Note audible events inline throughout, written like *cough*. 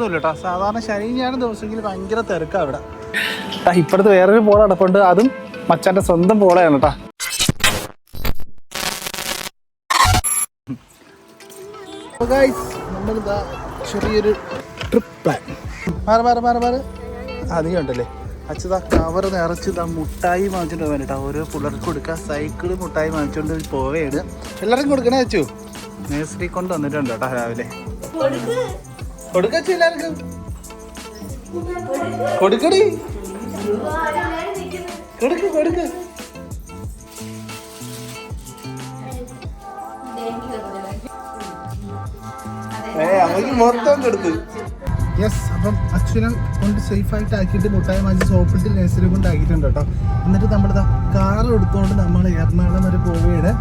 തിരക്കൊന്നുമില്ല കേട്ടോ സാധാരണ ശനി ഞാൻ ദിവസമെങ്കിൽ ഭയങ്കര തിരക്കാണ് ഇവിടെ. ഇപ്പോഴത്തെ വേറൊരു പോള അടപ്പുണ്ട് അതും മച്ചാന്റെ സ്വന്തം പോളയാണ് കേട്ടോ. നമ്മളിതാ ചെറിയൊരു ട്രിപ്പ് പ്ലാൻ മാറി മാറി മാറി അധികം ഉണ്ടല്ലേ അച്ഛതാ കവർ നിറച്ച് ഇതാ മുട്ടായി വാങ്ങിച്ചോണ്ട് പോകാൻ കേട്ടോ. ഓരോ പിള്ളേർക്ക് കൊടുക്കുക സൈക്കിൾ മുട്ടായി വാങ്ങിച്ചോണ്ട് പോവുകയാണ് എല്ലാവർക്കും കൊടുക്കണേ അച്ചു നേഴ്സറി കൊണ്ട് വന്നിട്ടുണ്ട് കേട്ടോ രാവിലെ. കൊടുക്കച്ചു എല്ലാവർക്കും കൊടുക്കടി. കൊടുക്ക് കൊടുക്ക്. ഏ അവർക്ക് മൊത്തം കൊടുത്ത് യെസ് അപ്പം അച്ഛനെ കൊണ്ട് സേഫ് ആയിട്ട് ആക്കിയിട്ട് മുട്ടായി വാങ്ങിച്ച് സോപ്പിട്ട് നഴ്സറി കൊണ്ട് ആക്കിയിട്ടുണ്ട് കേട്ടോ. എന്നിട്ട് നമ്മുടെ കാർ എടുത്തുകൊണ്ട് നമ്മൾ എറണാകുളം വരെ പോവുകയാണ്.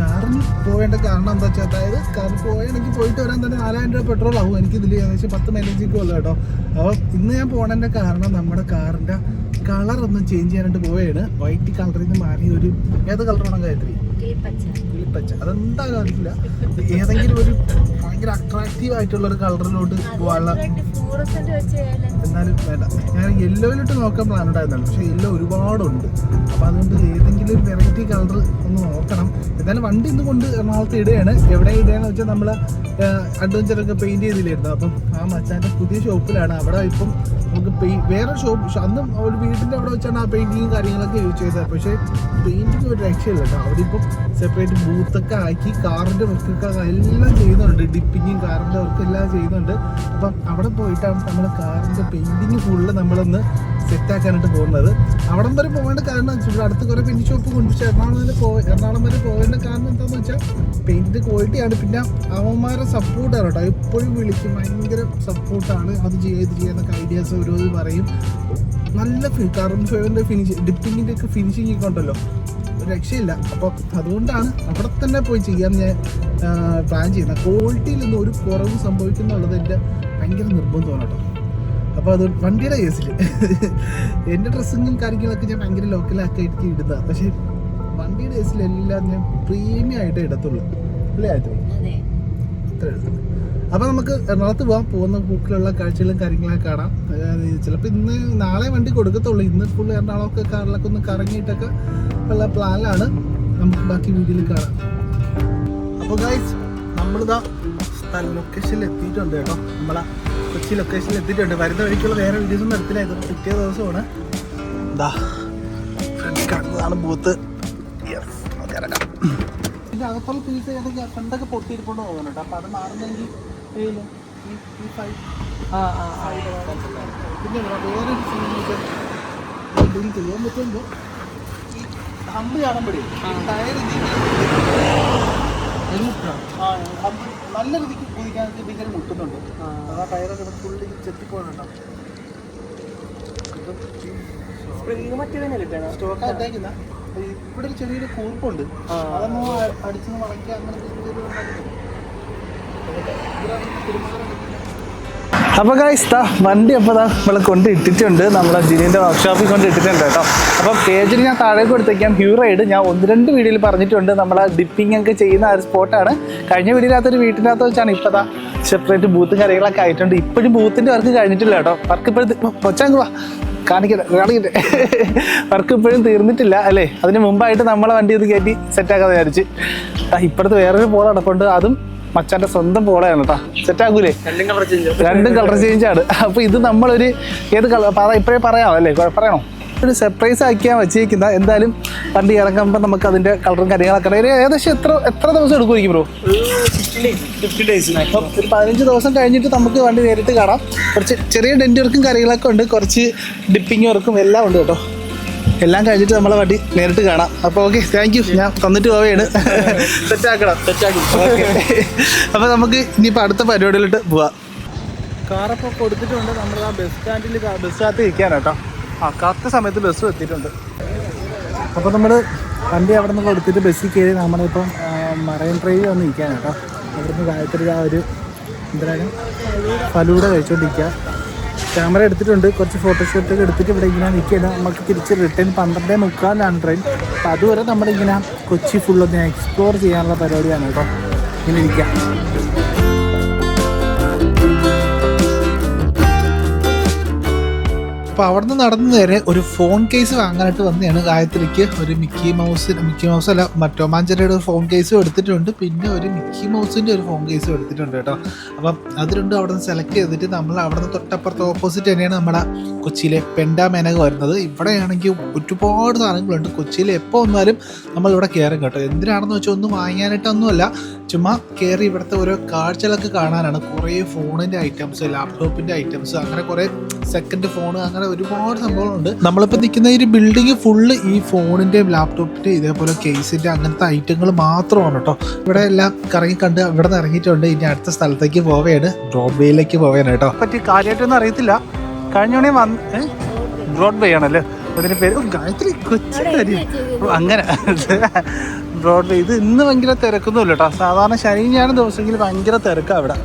കാറിന് പോവേണ്ട കാരണം എന്താ വെച്ചാൽ അതായത് കാറിൽ പോയാണെങ്കിൽ പോയിട്ട് വരാൻ തന്നെ നാലായിരം രൂപ പെട്രോൾ ആവും. എനിക്ക് ഇതിൽ ഏകദേശം പത്ത് മൈലേജൊക്കെ ഉള്ളു കേട്ടോ. അപ്പോൾ ഇന്ന് ഞാൻ പോകണതിന്റെ കാരണം നമ്മുടെ കാറിന്റെ കളർ ഒന്ന് ചേഞ്ച് ചെയ്യാനായിട്ട് പോവുകയാണ്. വൈറ്റ് കളറിൽ നിന്ന് മാറി ഒരു ഏത് കളറാണ് ഗായത്രി? കിളിപ്പച്ച അതെന്താ കാണിക്കില്ല? ഏതെങ്കിലും ഒരു ഭയങ്കര അട്രാക്റ്റീവ് ആയിട്ടുള്ള ഒരു കളറിലോട്ട് പോകാനുള്ള എന്നാലും വേണ്ട. ഞാൻ യെല്ലോയിലിട്ട് നോക്കാൻ പ്ലാൻ ഉണ്ടായിരുന്നു പക്ഷേ യെല്ലോ ഒരുപാടുണ്ട്. അപ്പോൾ അതുകൊണ്ട് ഏതെങ്കിലും ഒരു വെറൈറ്റി കളർ ഒന്ന് നോക്കണം. എന്നാലും വണ്ടി ഇന്ന് കൊണ്ട് എറണാകുളത്ത് ഇടുകയാണ്. എവിടെ ഇടുകയെന്ന് വെച്ചാൽ നമ്മൾ അഡ്വഞ്ചറൊക്കെ പെയിന്റ് ചെയ്തില്ലായിരുന്നു? അപ്പം ആ മച്ചാന്റെ പുതിയ ഷോപ്പിലാണ് അവിടെ ഇപ്പം നമുക്ക് പെയി വേറെ ഷോപ്പ് അന്നും ഒരു വീടിന്റെ അവിടെ വെച്ചാണ് ആ പെയിന്റിങ്ങും കാര്യങ്ങളൊക്കെ യൂസ് ചെയ്തത്. പക്ഷേ പെയിന്റിങ് ഒരു രക്ഷയില്ല കേട്ടോ. അവിടെ ഇപ്പം സെപ്പറേറ്റ് ബൂത്തൊക്കെ ആക്കി കാറിന്റെ വർക്കൊക്കെ എല്ലാം ചെയ്യുന്നുണ്ട്. ഡിപ്പിങ്ങും കാറിന്റെ വർക്ക് എല്ലാം ചെയ്യുന്നുണ്ട്. അപ്പം അവിടെ പോയിട്ടാണ് നമ്മൾ കാറിന്റെ പെയിന്റിങ് ഫുള്ള് നമ്മളൊന്ന് സെറ്റാക്കാനായിട്ട് പോകുന്നത്. അവിടം വരെ പോകേണ്ട കാരണം വെച്ചാൽ അടുത്ത് കുറേ പെയിന്റ് ഷോപ്പ് കൊണ്ട് പക്ഷേ എറണാകുളം വരെ പോ എറണാകുളം വരെ പോകേണ്ട കാരണം എന്താണെന്ന് വെച്ചാൽ പെയിന്റ് ക്വാളിറ്റിയാണ് പിന്നെ അവന്മാരെ സപ്പോർട്ടാണ് കേട്ടോ. എപ്പോഴും വിളിക്കും. ഭയങ്കര സപ്പോർട്ടാണ് അത് ചെയ്ത് ഇത് ഐഡിയാസ് ഓരോന്ന് പറയും. നല്ല കാർബൺ ഫൈബറിന്റെ ഫിനിഷ് ഡിപ്പിങ്ങിന്റെ ഒക്കെ ഫിനിഷിംഗ് ഒക്കെ ഉണ്ടല്ലോ. രക്ഷയില്ല. അപ്പോൾ അതുകൊണ്ടാണ് അവിടെ തന്നെ പോയി ചെയ്യാൻ ഞാൻ പ്ലാൻ ചെയ്യുന്നത്. നിന്ന് ഒരു കുറവ് സംഭവിക്കുന്നുള്ളത് എന്റെ ഭയങ്കര നിർബന്ധമാണ് കേട്ടോ. അപ്പോൾ അത് വണ്ടിയുടെ കേസിൽ എന്റെ ഡ്രസ്സിങ്ങും കാര്യങ്ങളൊക്കെ ഞാൻ ഭയങ്കര ലോക്കലാക്കി ആയിട്ട് ഇടുന്നത്. പക്ഷേ വണ്ടിയുടെ കേസിലെല്ലാം ഞാൻ പ്രീമിയം ആയിട്ട് ഇടത്തുള്ളൂ. അല്ലേ ആയിട്ട് ഇത്ര എഴുതുന്നത് അപ്പോൾ നമുക്ക് എറണാകുളത്ത് പോകാം പോകുന്ന ബുക്കിലുള്ള കാഴ്ചകളും കാര്യങ്ങളൊക്കെ കാണാം. ചിലപ്പോൾ ഇന്ന് നാളെ വണ്ടി കൊടുക്കത്തുള്ളൂ. ഇന്ന് ഫുൾ എറണാകുളമൊക്കെ കാറിലൊക്കെ ഒന്ന് കറങ്ങിയിട്ടൊക്കെ ഉള്ള പ്ലാനിലാണ് നമുക്ക് ബാക്കി വീഡിയോയിൽ കാണാം. അപ്പോൾ ഗൈസ് നമ്മളിതാ സ്ഥല ലൊക്കേഷനിൽ എത്തിയിട്ടുണ്ട് കേട്ടോ. നമ്മളെ കൊച്ചി ലൊക്കേഷനിൽ എത്തിയിട്ടുണ്ട്. വരുന്ന വഴിക്കുള്ള വേറെ വീഡിയോസ് ഒന്നും എടുത്തില്ല. ഇത് പിറ്റേ ദിവസമാണ്. എന്താ ഫ്രണ്ട് കാണുന്നതാണ് ബൂത്ത് യെസ് അകത്തുള്ള പീസ് ഏതൊക്കെ ഫ്രണ്ടൊക്കെ പൊട്ടിയിരിക്കൊണ്ട് പോകുന്നുണ്ട് അപ്പോൾ അത് മാറുന്നെങ്കിൽ ആ ഫൈവ് പിന്നെ ഇവിടെ ബിൽഡിങ് ചെയ്യാൻ പറ്റുമ്പോൾ ഈ ഹമ്പ് കാണുമ്പോഴേ ടയർ ആ. നല്ല രീതിക്ക് കുതിക്കാൻ ഭയങ്കര മുട്ടുന്നുണ്ട്. ആ. ടയറൊക്കെ ഫുള്ളി ചെത്തിപ്പോകുന്നുണ്ടാവും സ്റ്റോക്ക് അറ്റാക്കുന്ന ഇവിടെ ഒരു ചെറിയൊരു കൂർപ്പുണ്ട് അതൊന്ന് അടിച്ചു വളയ്ക്കുക അങ്ങനെ ചെറിയൊരു അപ്പൊ ഗൈസ് വണ്ടി അപ്പോൾ താ നമ്മളെ കൊണ്ട് ഇട്ടിട്ടുണ്ട്. നമ്മളെ ജിനിന്റെ വർക്ക്ഷോപ്പിൽ കൊണ്ട് ഇട്ടിട്ടുണ്ട് കേട്ടോ. അപ്പം പേജിൽ ഞാൻ താഴേക്ക് കൊടുത്തേക്കാം. ഹ്യൂറൈഡ് ഞാൻ ഒന്ന് രണ്ട് വീഡിയോയിൽ പറഞ്ഞിട്ടുണ്ട്. നമ്മളെ ഡിപ്പിംഗ് ഒക്കെ ചെയ്യുന്ന ഒരു സ്പോട്ടാണ് കഴിഞ്ഞ വീഡിയോയിനകത്തൊരു വീട്ടിനകത്ത് വെച്ചാണ് ഇപ്പോൾ താ സെപ്പറേറ്റ് ബൂത്തും കാര്യങ്ങളൊക്കെ ആയിട്ടുണ്ട്. ഇപ്പോഴും ബൂത്തിന്റെ വർക്ക് കഴിഞ്ഞിട്ടില്ല കേട്ടോ. വർക്ക് ഇപ്പോഴത്തെ കൊച്ചാങ്ക് വാ. കാണിക്കട്ടെ വർക്ക് *laughs* ഇപ്പോഴും തീർന്നിട്ടില്ല അല്ലേ? അതിന് മുമ്പായിട്ട് നമ്മളെ വണ്ടി ഇത് കയറ്റി ആക്കാൻ വിചാരിച്ച്. ഇപ്പോഴത്തെ വേറൊരു പോൾ നടപ്പുണ്ട്. അതും മച്ചാന്റെ സ്വന്തം പോളയാണ് കേട്ടോ സെറ്റാകൂലേ രണ്ടും കളർ ചേഞ്ച് ആണ്. അപ്പൊ ഇത് നമ്മളൊരു ഏത് കളർ ഇപ്പോഴേ പറയാം അല്ലേ? പറയണോ? ഒരു സർപ്രൈസ് ആക്കിയാൽ വെച്ചിരിക്കുന്ന എന്തായാലും വണ്ടി ഇറങ്ങുമ്പോൾ നമുക്ക് അതിന്റെ കളറും കാര്യങ്ങളൊക്കെ ഏകദേശം എത്ര എത്ര ദിവസം എടുക്കുമായിരിക്കും ബ്രോ ഒരു പതിനഞ്ച് ദിവസം കഴിഞ്ഞിട്ട് നമുക്ക് വണ്ടി നേരിട്ട് കാണാം. കുറച്ച് ചെറിയ ഡെന്റ് വർക്കും കാര്യങ്ങളൊക്കെ ഉണ്ട്. കുറച്ച് ഡിപ്പിംഗ് വർക്കും എല്ലാം ഉണ്ട് കേട്ടോ. എല്ലാം കഴിഞ്ഞിട്ട് നമ്മളെ വണ്ടി നേരിട്ട് കാണാം. അപ്പോൾ ഓക്കെ താങ്ക് യു ഞാൻ തന്നിട്ട് പോവുകയാണ് സെറ്റാക്കണം അപ്പോൾ നമുക്ക് ഇനിയിപ്പോൾ അടുത്ത പരിപാടിയിലോട്ട് പോവാം. കാറപ്പോൾ കൊടുത്തിട്ടുണ്ട്. നമ്മൾ ആ ബസ് സ്റ്റാൻഡിൽ ബസ്സിനകത്ത് ഇരിക്കാൻ കേട്ടോ ആ കറക്റ്റ് സമയത്ത് ബസ് എത്തിയിട്ടുണ്ട്. അപ്പോൾ നമ്മൾ വണ്ടി അവിടെ നിന്ന് കൊടുത്തിട്ട് ബസ്സിൽ കയറി നമ്മളിപ്പം മറൈൻ ഡ്രൈവ് വന്ന് ഇരിക്കാൻ കേട്ടോ അവിടുന്ന് ഗായത്രി ആ ഒരു എന്തിനാണ്? ഫലൂടെ കഴിച്ചുകൊണ്ടിരിക്കുക ക്യാമറ എടുത്തിട്ടുണ്ട്. കുറച്ച് ഫോട്ടോഷൂട്ടൊക്കെ എടുത്തിട്ട് ഇവിടെ ഇങ്ങനെ നിൽക്കുകയാണ്. നമുക്ക് തിരിച്ച് റിട്ടേൺ പന്ത്രണ്ടേ മുക്കാലാണ് ട്രെയിൻ അപ്പോൾ അതുവരെ നമ്മളിങ്ങനെ കൊച്ചി ഫുള്ളൊന്ന് എക്സ്പ്ലോർ ചെയ്യാനുള്ള പരിപാടിയാണ് കേട്ടോ. ഇങ്ങനെ ഇരിക്കുക. അപ്പോൾ അവിടുന്ന് നടന്നു നേരെ ഒരു ഫോൺ കേസ് വാങ്ങാനായിട്ട് വന്നതാണ് ഗായത്രിക്ക്. ഒരു മിക്കി മൗസ് മിക്കി മൗസ് അല്ല മറ്റോ മാഞ്ചരയുടെ ഒരു ഫോൺ കേസ് എടുത്തിട്ടുണ്ട്. പിന്നെ ഒരു മിക്കി മൗസിന്റെ ഒരു ഫോൺ കേസ് എടുത്തിട്ടുണ്ട് കേട്ടോ. അപ്പം അത് രണ്ടും അവിടെ നിന്ന് സെലക്ട് ചെയ്തിട്ട് നമ്മൾ അവിടെ നിന്ന് തൊട്ടപ്പുറത്ത് ഓപ്പോസിറ്റ് തന്നെയാണ് നമ്മുടെ കൊച്ചിയിലെ പെൻഡ മെനക വരുന്നത്. ഇവിടെയാണെങ്കിൽ ഒരുപാട് സാധനങ്ങളുണ്ട്. കൊച്ചിയിൽ എപ്പോൾ വന്നാലും നമ്മളിവിടെ കയറും കേട്ടോ. എന്തിനാണെന്ന് വെച്ചാൽ ഒന്നും വാങ്ങാനായിട്ടൊന്നുമല്ല ചുമ്മാ കയറി ഇവിടുത്തെ ഓരോ കാഴ്ചകളൊക്കെ കാണാനാണ്. കുറേ ഫോണിന്റെ ഐറ്റംസ് ലാപ്ടോപ്പിന്റെ ഐറ്റംസ് അങ്ങനെ കുറേ സെക്കൻഡ് ഫോൺ അങ്ങനെ ഒരുപാട് സംഭവങ്ങളുണ്ട്. നമ്മളിപ്പോൾ നിൽക്കുന്ന ഈ ഒരു ബിൽഡിംഗ് ഫുള്ള് ഈ ഫോണിന്റെയും ലാപ്ടോപ്പിന്റെ ഇതേപോലെ കേസിന്റെ അങ്ങനത്തെ ഐറ്റങ്ങൾ മാത്രമാണ് കേട്ടോ ഇവിടെ എല്ലാം കറങ്ങി കണ്ട് ഇവിടെ നിന്ന് ഇറങ്ങിയിട്ടുണ്ട്. ഇനി അടുത്ത സ്ഥലത്തേക്ക് പോവുകയാണ് ബ്രോഡ്വേയിലേക്ക് പോവുകയാണ് കേട്ടോ പറ്റി കാര്യമായിട്ടൊന്നും അറിയത്തില്ല. കഴിഞ്ഞോണേ വന്ന് ബ്രോഡ്വേ ആണല്ലേ? അതിന് പേര് ഗായത്രി കൊച്ചു അങ്ങനെ. ബ്രോഡ്വേ ഇത് ഇന്ന് ഭയങ്കര തിരക്കൊന്നുമില്ല കേട്ടോ സാധാരണ ശനി ഞാൻ ദിവസമെങ്കിൽ ഭയങ്കര തിരക്കാണ് അവിടെ.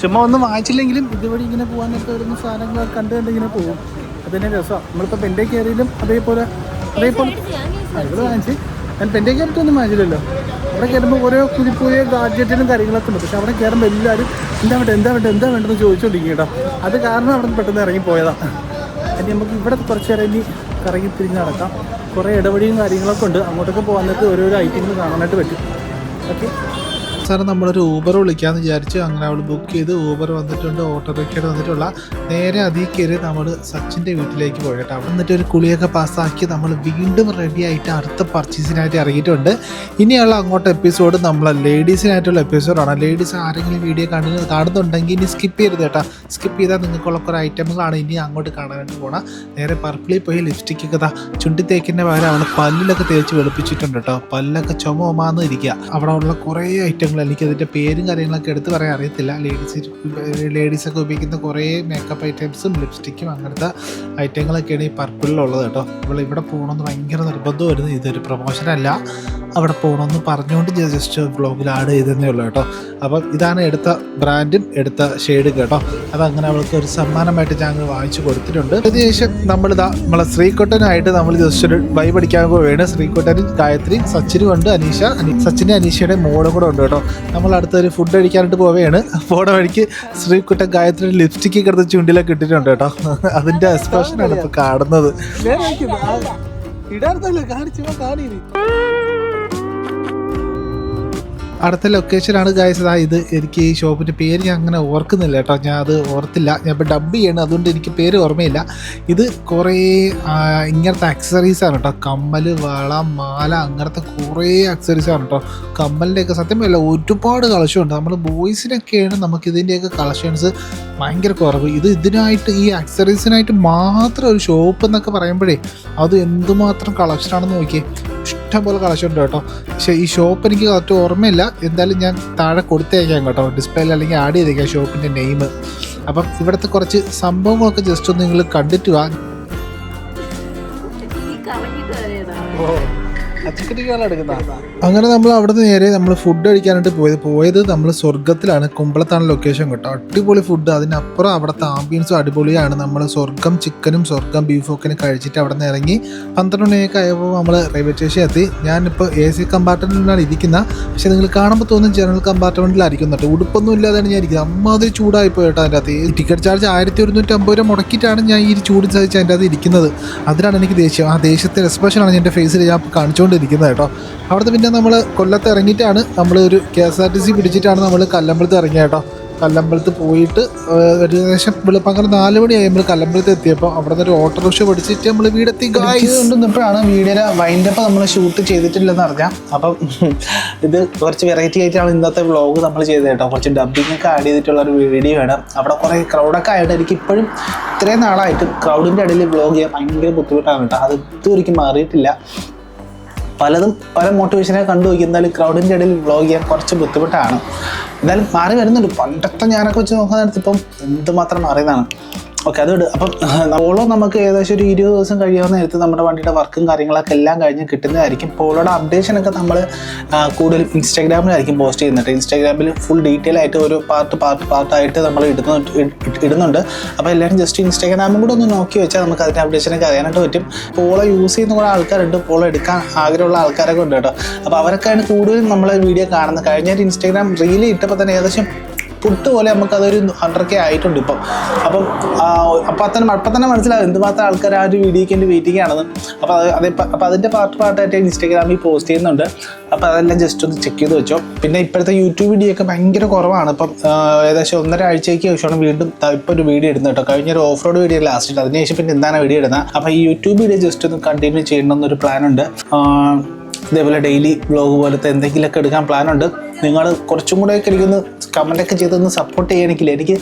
ചുമ്മാ ഒന്നും വായിച്ചില്ലെങ്കിലും ഇതുവഴി ഇങ്ങനെ പോകാനൊക്കെ വരുന്ന സാധനങ്ങളൊക്കെ കണ്ട് കണ്ട് ഇങ്ങനെ പോകും. അതിന് രസമാണ് നമ്മളിപ്പോൾ പെന്റെ കയറിയിലും അതേപോലെ അതേപോലെ ഇവിടെ വാങ്ങിച്ച്. ഞാൻ പെന്റെ കയറിയിട്ടൊന്നും വാങ്ങിച്ചില്ലല്ലോ. അവിടെ കയറുമ്പോൾ ഓരോ പുതിയ പുതിയ ഗാഡ്ജറ്റിനും കാര്യങ്ങളൊക്കെ ഉണ്ട്. പക്ഷേ അവിടെ കയറുമ്പോൾ എല്ലാവരും എന്താ വേണ്ട എന്താ വേണ്ട എന്താ വേണ്ടെന്ന് ചോദിച്ചുകൊണ്ടിരിക്കും കേട്ടോ. അത് കാരണം അവിടെ പെട്ടെന്ന് ഇറങ്ങി പോയതാണ് ഇനി നമുക്ക് ഇവിടെ കുറച്ച് നേരം ഇനി കറങ്ങി തിരിഞ്ഞ് നടക്കാം. കുറേ ഇടപെടിയും കാര്യങ്ങളൊക്കെ ഉണ്ട്. അങ്ങോട്ടൊക്കെ പോകാനൊക്കെ ഓരോരോ ഐറ്റങ്ങൾ കാണാനായിട്ട് പറ്റും. ഓക്കെ സാറ് നമ്മളൊരു ഊബർ വിളിക്കാമെന്ന് വിചാരിച്ചു അങ്ങനെ അവൾ ബുക്ക് ചെയ്ത് ഊബർ വന്നിട്ടുണ്ട് ഓട്ടോറിക്ഷയുടെ വന്നിട്ടുള്ള. നേരെ അതിൽ കയറി നമ്മൾ സച്ചിന്റെ വീട്ടിലേക്ക് പോയി കേട്ടോ അവിടെ നിന്നിട്ട് ഒരു കുളിയൊക്കെ പാസ്സാക്കി നമ്മൾ വീണ്ടും റെഡി ആയിട്ട് അടുത്ത പർച്ചേസിനായിട്ട് ഇറങ്ങിയിട്ടുണ്ട്. ഇനിയുള്ള അങ്ങോട്ട് എപ്പിസോഡ് നമ്മളെ ലേഡീസിനായിട്ടുള്ള എപ്പിസോഡാണ് ലേഡീസ് ആരെങ്കിലും വീഡിയോ കാണുന്ന കാണുന്നുണ്ടെങ്കിൽ ഇനി സ്കിപ്പ് ചെയ്യരുത് കേട്ടോ. സ്കിപ്പ് ചെയ്താൽ നിങ്ങൾക്കുള്ള കുറേ ഐറ്റമുകളാണ് ഇനി അങ്ങോട്ട് കാണാനായിട്ട് പോകണം നേരെ പർപ്പിളിൽ പോയി ലിപ്സ്റ്റിക് കഥ ചുണ്ടി തേക്കിന്റെ പകരം അവൾ പല്ലിലൊക്കെ തേച്ച് വെളുപ്പിച്ചിട്ടുണ്ട് കേട്ടോ. പല്ലൊക്കെ ചുമ ഒമാന്ന് ഇരിക്കുക അവിടെ ഉള്ള കുറേ ഐറ്റങ്ങൾ എനിക്ക് അതിന്റെ പേരും കാര്യങ്ങളൊക്കെ എടുത്ത് പറയാൻ അറിയത്തില്ല. ലേഡീസ് ലേഡീസൊക്കെ ഉപയോഗിക്കുന്ന കുറേ മേക്കപ്പ് ഐറ്റംസും ലിപ്സ്റ്റിക്കും അങ്ങനത്തെ ഐറ്റങ്ങളൊക്കെയാണ് ഈ പർപ്പിളിലുള്ളത് കേട്ടോ. ഇവിടെ ഇവിടെ പോകണമെന്ന് ഭയങ്കര നിർബന്ധമായിരുന്നു ഇതൊരു പ്രൊമോഷനല്ല അവിടെ പോകണമെന്ന് പറഞ്ഞുകൊണ്ട് ഞാൻ ജസ്റ്റ് ബ്ലോഗിൽ ആഡ് ചെയ്തതേ ഉള്ളൂ കേട്ടോ. അപ്പം ഇതാണ് എടുത്ത ബ്രാൻഡും എടുത്ത ഷെയ്ഡും കേട്ടോ. അതങ്ങനെ അവൾക്ക് ഒരു സമ്മാനമായിട്ട് ഞങ്ങൾ വാങ്ങിച്ചു കൊടുത്തിട്ടുണ്ട്. അതിനുശേഷം നമ്മളിതാ നമ്മളെ ശ്രീകുട്ടനായിട്ട് നമ്മൾ ജസ്റ്റ് ഒരു വൈബ് അടിക്കാൻ പോവുകയാണ്. ശ്രീകുട്ടനും ഗായത്രി സച്ചിനും ഉണ്ട് അനീഷ സച്ചിനും അനീഷയുടെ മോളും കൂടെ ഉണ്ട് കേട്ടോ. നമ്മൾ അടുത്തൊരു ഫുഡ് അടിക്കാനായിട്ട് പോവുകയാണ്. പോണ വഴിക്ക് ശ്രീകുട്ടൻ ഗായത്രി ലിപ്സ്റ്റിക്ക് കിടന്ന് ചുണ്ടിലൊക്കെ ഇട്ടിട്ടുണ്ട് കേട്ടോ. അതിന്റെ എക്സ്പ്രഷനാണ് ഇപ്പോൾ കാണുന്നത്. ഇടാർത്തല്ലേ? കാണിച്ചു കാണി അടുത്ത ലൊക്കേഷനാണ് ഗായസ് ആ ഇത് എനിക്ക് ഈ ഷോപ്പിന്റെ പേര് ഞാൻ അങ്ങനെ ഓർക്കുന്നില്ല കേട്ടോ. ഞാൻ അത് ഓർത്തില്ല. ഞാൻ ഇപ്പോൾ ഡബ് ചെയ്യണം. അതുകൊണ്ട് എനിക്ക് പേര് ഓർമ്മയില്ല. ഇത് കുറേ ഇങ്ങനത്തെ ആണ് കേട്ടോ. കമ്മൽ വള മാല അങ്ങനത്തെ കുറേ അക്സറീസ് ആണ് കേട്ടോ. കമ്മലിന്റെയൊക്കെ സത്യം പറയില്ല ഒരുപാട് കളക്ഷൻ ഉണ്ട്. നമ്മൾ ബോയ്സിനൊക്കെയാണ് നമുക്ക് ഇതിന്റെയൊക്കെ കളക്ഷൻസ് ഭയങ്കര കുറവ്. ഇത് ഇതിനായിട്ട് ഈ അക്സറീസിനായിട്ട് മാത്രം ഒരു ഷോപ്പ് എന്നൊക്കെ പറയുമ്പോഴേ അത് എന്തുമാത്രം കളക്ഷനാണെന്ന് നോക്കിയേ. ഇഷ്ടം പോലെ കളക്ഷൻ ഉണ്ട് കേട്ടോ. പക്ഷേ ഈ ഷോപ്പ് എനിക്ക് കറക്റ്റ് ഓർമ്മയില്ല. എന്തായാലും ഞാൻ താഴെ കൊടുത്തേക്കാം കേട്ടോ. ഡിസ്പ്ലേയിൽ അല്ലെങ്കിൽ ആഡ് ചെയ്തേക്കാം ഷോപ്പിന്റെ നെയിം അപ്പം ഇവിടുത്തെ കുറച്ച് സംഭവങ്ങളൊക്കെ ജസ്റ്റ് ഒന്ന് നിങ്ങൾ കണ്ടിട്ട് വാ. അങ്ങനെ നമ്മൾ അവിടെ നിന്ന് നേരെ നമ്മൾ ഫുഡ് കഴിക്കാനായിട്ട് പോയത്. പോയത് നമ്മൾ സ്വർഗത്തിലാണ് കുമ്പളത്താണ് ലൊക്കേഷൻ കേട്ടോ. അടിപൊളി ഫുഡ് അതിനപ്പുറം അവിടുത്തെ ആംബിയൻസും അടിപൊളിയാണ്. നമ്മൾ സ്വർഗം ചിക്കനും സ്വർഗം ബീഫും ഒക്കെ കഴിച്ചിട്ട് അവിടെ നിന്ന് ഇറങ്ങി പന്ത്രണ്ട് മണിയൊക്കെ ആയപ്പോൾ നമ്മൾ റെയിൽവേ സ്റ്റേഷൻ എത്തി. ഞാനിപ്പോൾ എ സി കമ്പാർട്ട്മെന്റിലാണ് ഇരിക്കുന്നത് പക്ഷേ നിങ്ങൾ കാണുമ്പോൾ തോന്നും ജനറൽ കമ്പാർട്ട്മെന്റിലായിരിക്കും കേട്ടോ ഉടുപ്പൊന്നും ഇല്ലാതെയാണ് ഞാൻ ഇരിക്കുന്നത്. അമ്മാതിരി ചൂടായി പോയി കേട്ടോ അതിന്റെ അകത്ത്. ടിക്കറ്റ് ചാർജ് ആയിരത്തി ഒരുന്നൂറ്റി അമ്പത് രൂപ മുടക്കിയിട്ടാണ് ഞാൻ ഈ ചൂട് സഹിച്ച് അതിന്റെ അകത്ത് ഇരിക്കുന്നത്. അതിനാണ് എനിക്ക് ദേഷ്യം. ആ ദേഷ്യത്തെ എക്സ്പ്രഷനാണ് എന്റെ ഫേസിൽ ഞാൻ ഇപ്പോൾ കാണിച്ചുകൊണ്ടിരിക്കുന്നത് കേട്ടോ. അവിടുത്തെ പിന്നെ നമ്മൾ കൊല്ലത്ത് ഇറങ്ങിയിട്ടാണ് നമ്മൾ ഒരു K S R T C പിടിച്ചിട്ടാണ് നമ്മൾ കല്ലമ്പലത്ത് ഇറങ്ങിയത് കേട്ടോ. കല്ലമ്പലത്ത് പോയിട്ട് ഏകദേശം വെളുപ്പങ്കലം നാല് മണി നമ്മൾ കല്ലമ്പലത്ത് എത്തിയപ്പോൾ അവിടെ നിന്ന് ഒരു ഓട്ടോറിക്ഷ പിടിച്ചിട്ട് നമ്മൾ വീടെത്തി കൊണ്ടുവന്നപ്പോഴാണ് വീടിനെ വൈൻഡപ്പ് നമ്മൾ ഷൂട്ട് ചെയ്തിട്ടില്ലെന്ന് അറിഞ്ഞാൽ അപ്പം ഇത് കുറച്ച് വെറൈറ്റി ആയിട്ടാണ് ഇന്നത്തെ വ്ളോഗ് നമ്മൾ ചെയ്തത് കേട്ടോ. കുറച്ച് ഡബിങ് ഒക്കെ ആഡ് ചെയ്തിട്ടുള്ള ഒരു വീഡിയോ ആണ്. അവിടെ കുറേ ക്രൗഡൊക്കെ ആയിട്ട് എനിക്ക് ഇപ്പോഴും ഇത്രയും നാളായിട്ട് ക്രൗഡിന്റെ ഇടയിൽ വ്ളോഗ് ചെയ്യാൻ ഭയങ്കര ബുദ്ധിമുട്ടാണ് കേട്ടോ. അത് ഇതും മാറിയിട്ടില്ല. പലതും പല മോട്ടിവേഷനെ കണ്ടു നോക്കി. എന്തായാലും ക്രൗഡിന്റെ ഇടയിൽ വ്ളോഗ് ചെയ്യാൻ കുറച്ച് ബുദ്ധിമുട്ടാണ്. എന്തായാലും മാറി വരുന്നുണ്ട്. പണ്ടത്തെ ഞാനൊക്കെ വെച്ച് നോക്കുന്ന നേരത്ത് ഇപ്പം എന്തുമാത്രം മാറിയതാണ്. ഓക്കെ അത് വിട് അപ്പം പോളോ നമുക്ക് ഏകദേശം ഒരു ഇരുപത് ദിവസം കഴിയാവുന്ന നേരത്ത് നമ്മുടെ വണ്ടിയുടെ വർക്കും കാര്യങ്ങളൊക്കെ എല്ലാം കഴിഞ്ഞ് കിട്ടുന്നതായിരിക്കും. പോളോയുടെ അപ്ഡേഷനൊക്കെ നമ്മൾ കൂടുതലും ഇൻസ്റ്റാഗ്രാമിലായിരിക്കും പോസ്റ്റ് ചെയ്യുന്നുണ്ട് ഇൻസ്റ്റാഗ്രാമിൽ ഫുൾ ഡീറ്റെയിൽ ആയിട്ട് ഒരു പാർട്ട് പാർട്ട് പാർട്ടായിട്ട് നമ്മൾ ഇടുന്ന ഇടുന്നുണ്ട്. അപ്പോൾ എല്ലാവരും ജസ്റ്റ് ഇൻസ്റ്റാഗ്രാമും കൂടെ ഒന്ന് നോക്കി വെച്ചാൽ നമുക്ക് അതിന്റെ അപ്ഡേഷനൊക്കെ അറിയാനായിട്ട് പറ്റും. പോളോ യൂസ് ചെയ്യുന്ന കുറേ ആൾക്കാരുണ്ട്. പോളോ എടുക്കാൻ ആഗ്രഹമുള്ള ആൾക്കാരൊക്കെ ഉണ്ട് കേട്ടോ. അപ്പോൾ അവരൊക്കെയാണ് കൂടുതലും നമ്മളെ വീഡിയോ കാണുന്നത്. കഴിഞ്ഞ ഒരു ഇൻസ്റ്റാഗ്രാം റീൽ ഇട്ടപ്പോൾ തന്നെ ഏകദേശം ഔട്ട്പുട്ട് പോലെ നമുക്ക് അതൊരു ഹൺഡ്രഡ് കെ ആയിട്ടുണ്ട് ഇപ്പം. അപ്പം അപ്പം തന്നെ അപ്പം തന്നെ മനസ്സിലാവും എന്തുമാത്രം ആൾക്കാർ ആ ഒരു വീഡിയോയ്ക്ക് വേണ്ടി വെയിറ്റിംഗ് ആണെന്ന്. അപ്പോൾ അത് അതേ അപ്പോൾ അതിന്റെ പാർട്ട് പാർട്ടായിട്ട് ഇൻസ്റ്റാഗ്രാമിൽ പോസ്റ്റ് ചെയ്യുന്നുണ്ട്. അപ്പോൾ അതെല്ലാം ജസ്റ്റ് ഒന്ന് ചെക്ക് ചെയ്ത് വെച്ചോ. പിന്നെ ഇപ്പോഴത്തെ യൂട്യൂബ് വീഡിയോ ഒക്കെ ഭയങ്കര കുറവാണ്. ഇപ്പം ഏകദേശം ഒന്നര ആഴ്ചയ്ക്ക് ശേഷമാണ് വീണ്ടും ഇപ്പോൾ ഒരു വീഡിയോ ഇടുന്നത് കേട്ടോ. കഴിഞ്ഞ ഒരു ഓഫ് റോഡ് വീഡിയോ ലാസ്റ്റ് അതിനുശേഷം പിന്നെ എന്താണ് വീഡിയോ ഇടുന്നത്? അപ്പോൾ ഈ യൂട്യൂബ് വീഡിയോ ജസ്റ്റ് ഒന്ന് കണ്ടിന്യൂ ചെയ്യണമെന്നൊരു പ്ലാനുണ്ട് ഇതേപോലെ ഡെയിലി വ്ളോഗ് പോലത്തെ എന്തെങ്കിലുമൊക്കെ എടുക്കാൻ പ്ലാനുണ്ട് നിങ്ങൾ കുറച്ചും കൂടെ ഒക്കെ എനിക്കൊന്ന് കമന്റൊക്കെ ചെയ്തൊന്ന് സപ്പോർട്ട് ചെയ്യണമെങ്കിൽ എനിക്ക്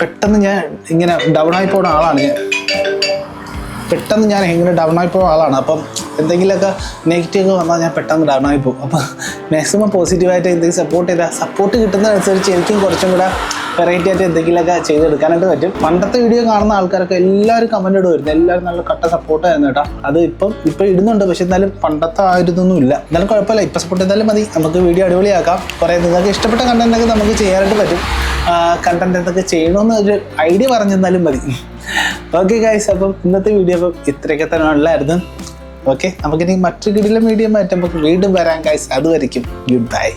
പെട്ടെന്ന് ഞാൻ ഇങ്ങനെ ഡൗൺ ആയി പോകുന്ന ആളാണ് ഞാൻ. പെട്ടെന്ന് ഞാൻ ഇങ്ങനെ ഡൗൺ ആയി പോകുന്ന ആളാണ്. അപ്പം എന്തെങ്കിലുമൊക്കെ നെഗറ്റീവ് വന്നാൽ ഞാൻ പെട്ടെന്ന് ഡൗൺ ആയി പോകും. അപ്പം മാക്സിമം പോസിറ്റീവായിട്ട് എന്തെങ്കിലും സപ്പോർട്ട് ചെയ്താൽ സപ്പോർട്ട് കിട്ടുന്നതനുസരിച്ച് എനിക്കും കുറച്ചും കൂടെ വെറൈറ്റി ആയിട്ട് എന്തെങ്കിലുമൊക്കെ ചെയ്തെടുക്കാനായിട്ട് പറ്റും. പണ്ടത്തെ വീഡിയോ കാണുന്ന ആൾക്കാരൊക്കെ എല്ലാവരും കമന്റ് ഇടുമായിരുന്നു എല്ലാവരും നല്ല കട്ട സപ്പോർട്ടായിരുന്നു കേട്ടോ. അത് ഇപ്പം ഇപ്പം ഇടുന്നുണ്ട്. പക്ഷെ എന്നാലും പണ്ടത്തെ ആ ഒരു ഇതൊന്നും ഇല്ല. എന്നാലും കുഴപ്പമില്ല. ഇപ്പം സപ്പോർട്ട് ചെയ്താലും മതി. നമുക്ക് വീഡിയോ അടിപൊളിയാക്കാം. കുറേ നിങ്ങൾക്ക് ഇഷ്ടപ്പെട്ട കണ്ടന്റൊക്കെ നമുക്ക് ചെയ്യാനായിട്ട് പറ്റും. കണ്ടന്റ് എന്തൊക്കെ ചെയ്യണമെന്ന് ഒരു ഐഡിയ പറഞ്ഞു തന്നാലും മതി. ഓക്കെ ഗൈസ് അപ്പം ഇന്നത്തെ വീഡിയോ അപ്പം ഇത്രയൊക്കെ തന്നെ ഉള്ളായിരുന്നു. ഓക്കെ നമുക്കിനി മറ്റൊരു കിടിലം വീഡിയോ മാറ്റി. നമുക്ക് വീണ്ടും വരാം ഗൈസ് അതുവരെയും ഗുഡ് ബൈ